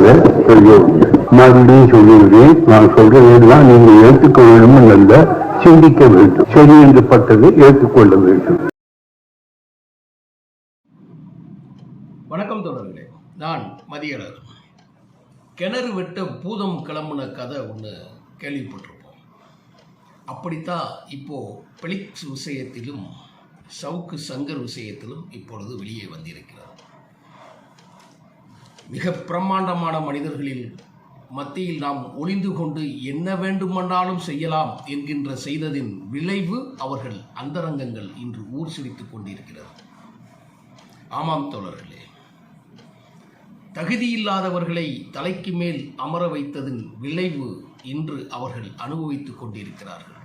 இல்லை பெரியோர்களே மறுபடியும் சொல்லுகிறேன். நான் சொல்றதுதான் நீங்கள் ஏற்றுக்கொள்ள வேண்டும் அல்ல சிந்திக்க வேண்டும். சரி என்று பட்டது ஏற்றுக்கொள்ள வேண்டும். வணக்கம் தொடர்களே நான் மதியழர் கிணறு வெட்ட பூதம் கிளம்புன கதை ஒன்று கேள்விப்பட்டிருப்போம். அப்படித்தான் இப்போ பிளிக்ஸ் விஷயத்திலும் சவுக்கு சங்கர் விஷயத்திலும் இப்பொழுது வெளியே வந்திருக்கிறது. மிக பிரம்மாண்டமான மனிதர்களில் மத்தியில் நாம் ஒளிந்து கொண்டு என்ன வேண்டுமென்றாலும் செய்யலாம் என்கின்ற செய்ததின் விளைவு அவர்கள் அந்தரங்கங்கள் இன்று ஊர் சிரித்துக் கொண்டிருக்கிறது. ஆமாம் தோழர்களே. தகுதியில்லாதவர்களை தலைக்கு மேல் அமர வைத்ததின் விளைவு இன்று அவர்கள் அனுபவித்துக் கொண்டிருக்கிறார்கள்.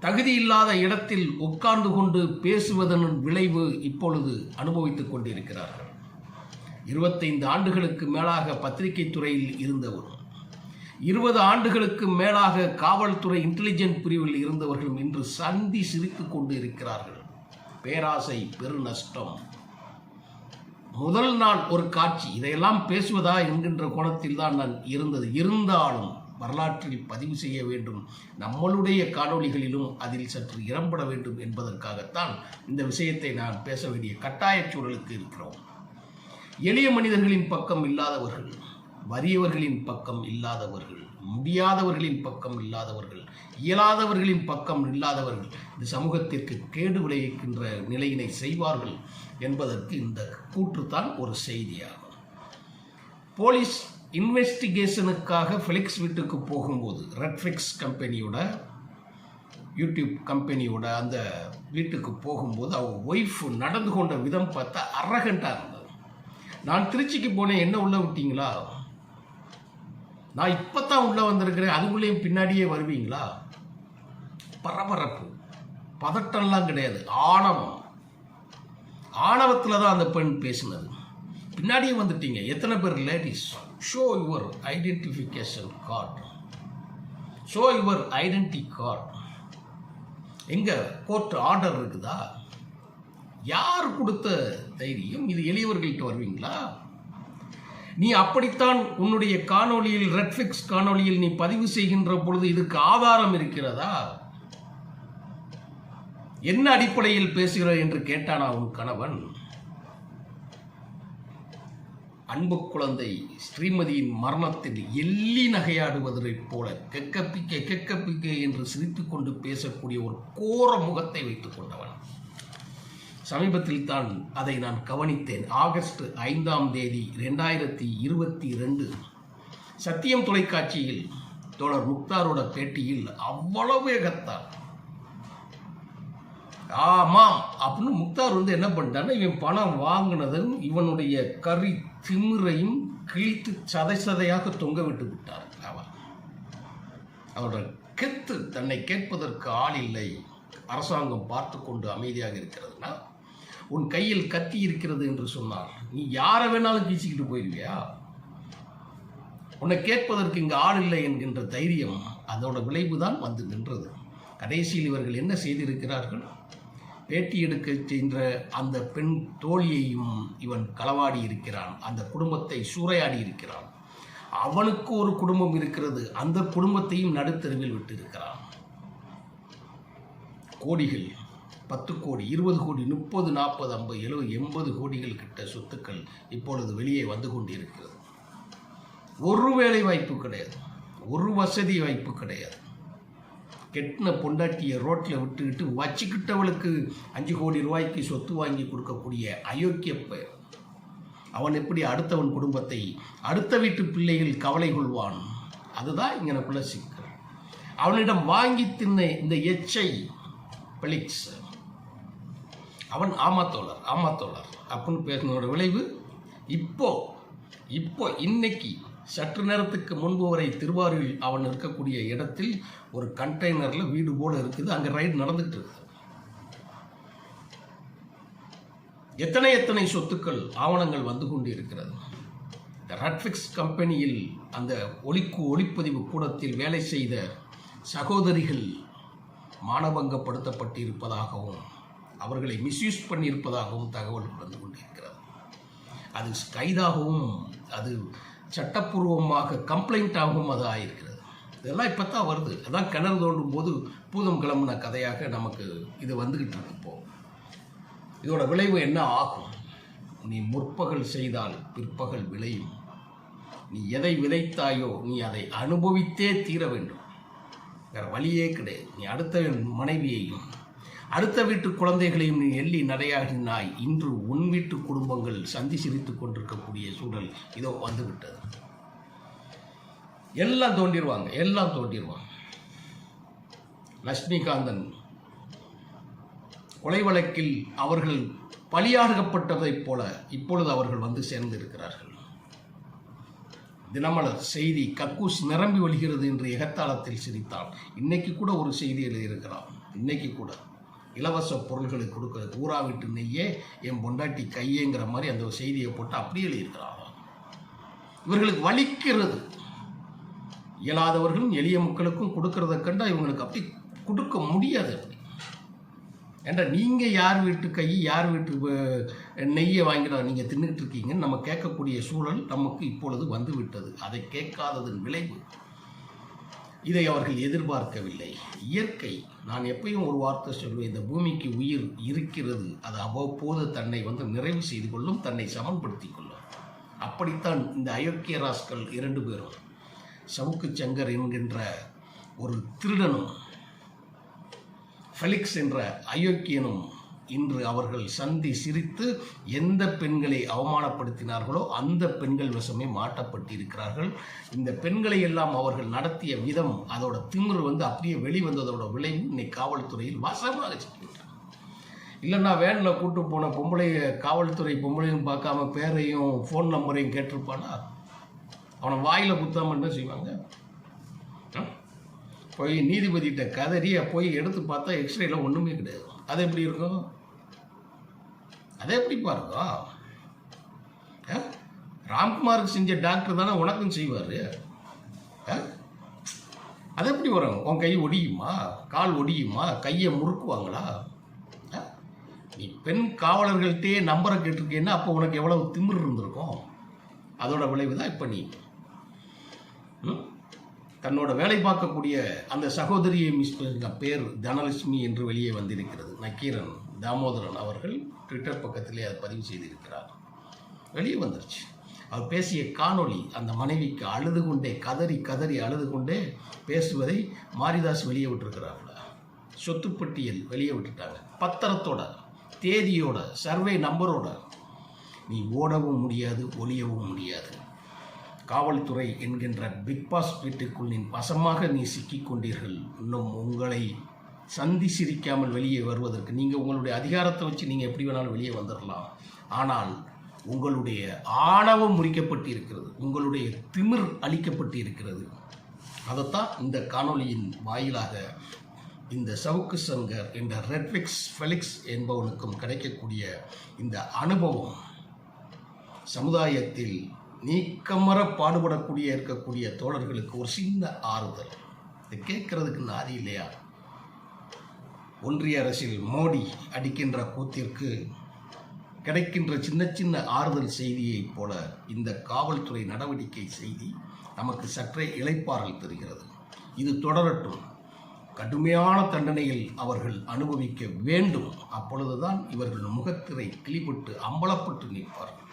தகுதியில்லாத இடத்தில் உட்கார்ந்து கொண்டு பேசுவதன் விளைவு இப்பொழுது அனுபவித்துக் கொண்டிருக்கிறார்கள். இருபத்தைந்து ஆண்டுகளுக்கு மேலாக பத்திரிகை துறையில் இருந்தவரும் இருபது ஆண்டுகளுக்கு மேலாக காவல்துறை இன்டெலிஜென்ட் பிரிவில் இருந்தவர்களும் இன்று சந்தி சிரித்துக் கொண்டு இருக்கிறார்கள். பேராசை பெருநஷ்டம் முதல் நாள் ஒரு காட்சி. இதையெல்லாம் பேசுவதா என்கின்ற கோணத்தில் தான் நான் இருந்தது. இருந்தாலும் வரலாற்றில் பதிவு செய்ய வேண்டும். நம்மளுடைய காணொளிகளிலும் அதில் சற்று இடம்பட வேண்டும் என்பதற்காகத்தான் இந்த விஷயத்தை நான் பேச வேண்டிய கட்டாயச் சூழலுக்கு இருக்கிறோம். எளிய மனிதர்களின் பக்கம் இல்லாதவர்கள் வறியவர்களின் பக்கம் இல்லாதவர்கள் முடியாதவர்களின் பக்கம் இல்லாதவர்கள் இயலாதவர்களின் பக்கம் இல்லாதவர்கள் இந்த சமூகத்திற்கு கேடு விளைவிக்கின்ற நிலையினை செய்வார்கள் என்பதற்கு இந்த கூற்றுத்தான் ஒரு செய்தியாகும். போலீஸ் இன்வெஸ்டிகேஷனுக்காக ஃபிளிக்ஸ் வீட்டுக்கு போகும்போது ரெட்ஃபிளிக்ஸ் கம்பெனியோட யூடியூப் கம்பெனியோட அந்த வீட்டுக்கு போகும்போது அவங்க ஒய்ஃப் நடந்து கொண்ட விதம் பார்த்தா அரகண்டாக இருந்தது நான் திருச்சிக்கு போனேன் என்ன உள்ளே விட்டீங்களா? நான் இப்போ தான் உள்ளே வந்திருக்கிறேன் அதுக்குள்ளேயும் பின்னாடியே வருவீங்களா? பரபரப்பு. பதட்டம்லாம் கிடையாது. ஆணவம். ஆணவத்தில் தான் அந்த பெண் பேசினது. பின்னாடியே வந்துட்டீங்க. எத்தனை பேர் ladies show your identification card show your identity card எங்கே கோர்ட் ஆர்டர் இருக்குதா? யார் கொடுத்த தைரியம்? இது எளியவர்கள்ட்ட வருவீங்களா? நீ அப்படித்தான் உன்னுடைய காணொளியில் ரெட்ஃபிக்ஸ் காணொளியில் நீ பதிவு செய்கின்ற பொழுது இதுக்கு ஆதாரம் இருக்கிறதா? என்ன அடிப்படையில் பேசுகிறாய் என்று கேட்டானா உன் கணவன்? அன்பு குழந்தை ஸ்ரீமதியின் மரணத்தில் எள்ளி நகையாடுவதைப் போல கெக்கப்பிக்க கெக்கப்பிக்க என்று சிரித்துக்கொண்டு பேசக்கூடிய ஒரு கோர முகத்தை வைத்துக் கொண்டவன். சமீபத்தில் தான் அதை நான் கவனித்தேன். ஆகஸ்ட் ஐந்தாம் தேதி ரெண்டாயிரத்தி இருபத்தி ரெண்டு சத்தியம் தொலைக்காட்சியில் தோழர் முக்தாரோட பேட்டியில் அவ்வளவு எகத்தார் ஆமாம் அப்படின்னு முக்தார் வந்து என்ன பண்ணிட்டான்னா இவன் பணம் வாங்கினதும் இவனுடைய கறி திமிரையும் கிழித்து சதை சதையாக தொங்க விட்டு விட்டார் அவன் அவரோட கெத்து தன்னை கேட்பதற்கு ஆள் இல்லை. அரசாங்கம் பார்த்து கொண்டு அமைதியாக இருக்கிறதுனா உன் கையில் கத்தி இருக்கிறது என்று சொன்னார். நீ யாரை வேணாலும் கீச்சிக்கிட்டு போயிருவியா? உன்னை கேட்பதற்கு இங்கு ஆள் இல்லை என்கின்ற தைரியம் அதோட விளைவு தான் வந்து நின்றது. கடைசியில் இவர்கள் என்ன செய்திருக்கிறார்கள்? பேட்டி எடுக்க சென்ற அந்த பெண் தோழியையும் இவன் களவாடி இருக்கிறான். அந்த குடும்பத்தை சூறையாடி இருக்கிறான். அவனுக்கு ஒரு குடும்பம் இருக்கிறது. அந்த குடும்பத்தையும் நடுத்தருவில் விட்டிருக்கிறான். கோடிகள் பத்து கோடி இருபது கோடி முப்பது நாற்பது ஐம்பது எழுபது எண்பது கோடிகள் கிட்ட சொத்துக்கள் இப்பொழுது வெளியே வந்து கொண்டிருக்கிறது. ஒரு வேலை வாய்ப்பு கிடையாது. ஒரு வசதி வாய்ப்பு கிடையாது. கெட்டின பொண்டாட்டியை ரோட்டில் விட்டுக்கிட்டு வச்சுக்கிட்டவளுக்கு அஞ்சு கோடி ரூபாய்க்கு சொத்து வாங்கி கொடுக்கக்கூடிய அயோக்கிய பெயர் அவன் எப்படி அடுத்தவன் குடும்பத்தை அடுத்த வீட்டு பிள்ளைகள் கவலை கொள்வான்? அதுதான் இங்கனக்குள்ள சிக்கல். அவனிடம் வாங்கி தின்ன இந்த எச்சை பெலிக்ஸ் அவன் ஆமாத்தோழர் ஆமாத்தோழர் அப்படின்னு பேசினோட விளைவு இப்போ இப்போ இன்னைக்கு சற்று நேரத்துக்கு முன்பு வரை திருவாரூரில் அவன் இருக்கக்கூடிய இடத்தில் ஒரு கண்டெய்னரில் வீடு போல இருக்குது. அங்கே ரைடு நடந்துட்டு இருக்கு. எத்தனை எத்தனை சொத்துக்கள் ஆவணங்கள் வந்து கொண்டு இருக்கிறது இந்த ரட்ஃபிக்ஸ் கம்பெனியில் அந்த ஒளிக்கு ஒளிப்பதிவு கூடத்தில் வேலை செய்த சகோதரிகள் மானபங்கப்படுத்தப்பட்டிருப்பதாகவும் அவர்களை மிஸ்யூஸ் பண்ணியிருப்பதாகவும் தகவல் வந்து கொண்டிருக்கிறது. அது கைதாகவும் அது சட்டப்பூர்வமாக கம்ப்ளைண்ட்டாகவும் அது ஆயிருக்கிறது. இதெல்லாம் இப்போ தான் வருது. அதான் கிணறு தோண்டும் போது பூதம் கிளம்புன கதையாக நமக்கு இது வந்துக்கிட்டு இருக்கு இப்போ. இதோட விளைவு என்ன ஆகும்? நீ முற்பகல் செய்தால் பிற்பகல் விளையும். நீ எதை விதைத்தாயோ நீ அதை அனுபவித்தே தீர வேண்டும். வேறு வழியே கிடையாது. நீ அடுத்த மனைவியையும் அடுத்த வீட்டு குழந்தைகளையும் நீ எள்ளி நடையாகினாய் இன்று உன் வீட்டு குடும்பங்கள் சந்தி சிரித்து கொண்டிருக்கக்கூடிய சூழல் இதோ வந்துவிட்டது. எல்லாம் தோண்டிடுவாங்க எல்லாம் தோண்டிடுவாங்க லட்சுமிகாந்தன் கொலை வழக்கில் அவர்கள் பலியாகப்பட்டதைப் போல இப்பொழுது அவர்கள் வந்து சேர்ந்திருக்கிறார்கள். தினமலர் செய்தி கக்கூஸ் நிரம்பி வழிகிறது என்று எகத்தாளத்தில் சிரித்தான் இன்னைக்கு கூட ஒரு செய்தி எழுதியிருக்கிறான் இன்னைக்கு கூட. இலவச பொருள்களை கொடுக்க ஊரா வீட்டு நெய்யே என் பொண்டாட்டி கையேங்கிற மாதிரி அந்த செய்தியை போட்டு அப்படியே எழுதியிருக்கிறான் இவர்களுக்கு வலிக்கிறது. இயலாதவர்களும் எளிய மக்களுக்கும் கொடுக்கறத கண்டா இவங்களுக்கு அப்படி கொடுக்க முடியாது. அப்படி ஏண்டா நீங்கள் யார் வீட்டு கை யார் வீட்டு நெய்யை வாங்கிடா நீங்கள் தின்னுக்கிட்டு இருக்கீங்கன்னு நம்ம கேட்கக்கூடிய சூழல் நமக்கு இப்பொழுது வந்து விட்டது அதை கேட்காததன் விளைவு. இதை அவர்கள் எதிர்பார்க்கவில்லை. இயற்கை நான் எப்பயும் ஒரு வார்த்தை சொல்வேன் இந்த பூமிக்கு உயிர் இருக்கிறது அது அவ்வப்போது தன்னை வந்து நிறைவு செய்து கொள்ளும் தன்னை சமன்படுத்தி கொள்ளும். அப்படித்தான் இந்த அயோக்கிய ராஸ்கள் இரண்டு பேரும். சவுக்கு சங்கர் என்கின்ற ஒரு திருடனும் ஃபெலிக்ஸ் என்ற அயோக்கியனும் இன்று அவர்கள் சந்தி சிரித்து எந்த பெண்களை அவமானப்படுத்தினார்களோ அந்த பெண்கள் வசமே மாட்டப்பட்டிருக்கிறார்கள். இந்த பெண்களை எல்லாம் அவர்கள் நடத்திய விதம் அதோட திமிரு வந்து அப்படியே வெளிவந்ததோட விளைவு இன்னைக்கு காவல்துறையில் வசமாக சிக்கிவிட்டாங்க இல்லைன்னா வேனில் கூட்டு போன பொம்பளைய காவல்துறை பொம்பளையும் பார்க்காம பேரையும் ஃபோன் நம்பரையும் கேட்டிருப்பானா? அவனை வாயில் குத்தாமல் என்ன செய்வாங்க? போய் நீதிபதிகிட்ட கதறி போய் எடுத்து பார்த்தா எக்ஸ்ரேல ஒன்றுமே கிடையாது. அது எப்படி இருக்கும்? அது எப்படி பாருங்க? ராம்குமாருக்கு செஞ்ச டாக்டர் தானே உனக்கும் செய்வார்? அது எப்படி வரும்? உன் கை ஒடியுமா? கால் ஒடியுமா? கையை முறுக்குவாங்களா? ஆ? நீ பெண் காவலர்கள்ட்டே நம்பரை கேட்டிருக்கேன்னா அப்போ உனக்கு எவ்வளவு திமிர் இருந்திருக்கும்? அதோட விளைவு தான் இப்போ நீ. தன்னோட வேலை பார்க்கக்கூடிய அந்த சகோதரியை மிஸ் பண்ண பேர் தனலட்சுமி என்று வெளியே வந்திருக்கிறது. நக்கீரன் தாமோதரன் அவர்கள் ட்விட்டர் பக்கத்திலே அதை பதிவு செய்திருக்கிறார். வெளியே வந்துருச்சு. அவர் பேசிய காணொளி அந்த மனைவிக்கு அழுது கொண்டே கதறி கதறி அழுது கொண்டே பேசுவதை மாரிதாஸ் வெளியே விட்டுருக்கிறார்கள் சொத்து பட்டியல் வெளியே விட்டுட்டாங்க. பத்திரத்தோட தேதியோட சர்வே நம்பரோட. நீ ஓடவும் முடியாது ஒளியவும் முடியாது. காவல்துறை என்கின்ற பிக் பாஸ் வீட்டுக்குள்ளின் வசமாக நீ சிக்கிக் கொண்டீர்கள். இன்னும் உங்களை சந்தி சிரிக்காமல் வெளியே வருவதற்கு நீங்கள் உங்களுடைய அதிகாரத்தை வச்சு நீங்கள் எப்படி வேணாலும் வெளியே வந்துடலாம் ஆனால் உங்களுடைய ஆணவம் முறிக்கப்பட்டு இருக்கிறது உங்களுடைய திமிர் அளிக்கப்பட்டு இருக்கிறது அதைத்தான் இந்த காணொளியின் வாயிலாக இந்த சவுக்கு சங்கர் என்ற ரெட்விக்ஸ் ஃபெலிக்ஸ் என்பவனுக்கும் கிடைக்கக்கூடிய இந்த அனுபவம் சமுதாயத்தில் நீக்கமர பாடுபடக்கூடிய இருக்கக்கூடிய தோழர்களுக்கு ஒரு சின்ன ஆறுதல். இது கேட்கறதுக்கு நாதி இல்லையா? ஒன்றிய அரசில் மோடி அடிக்கின்ற கூத்திற்கு கிடைக்கின்ற சின்ன சின்ன ஆறுதல் செய்தியைப் போல இந்த காவல்துறை நடவடிக்கை செய்தி நமக்கு சற்றே இளைப்பாறல் தருகிறது. இது தொடரட்டும். கடுமையான தண்டனையில் அவர்கள் அனுபவிக்க வேண்டும். அப்பொழுதுதான் இவர்கள் முகத்திரை கிளிபட்டு அம்பலப்பட்டு நிற்பார்கள்.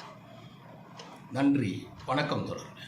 நன்றி. வணக்கம் தொடர்கள்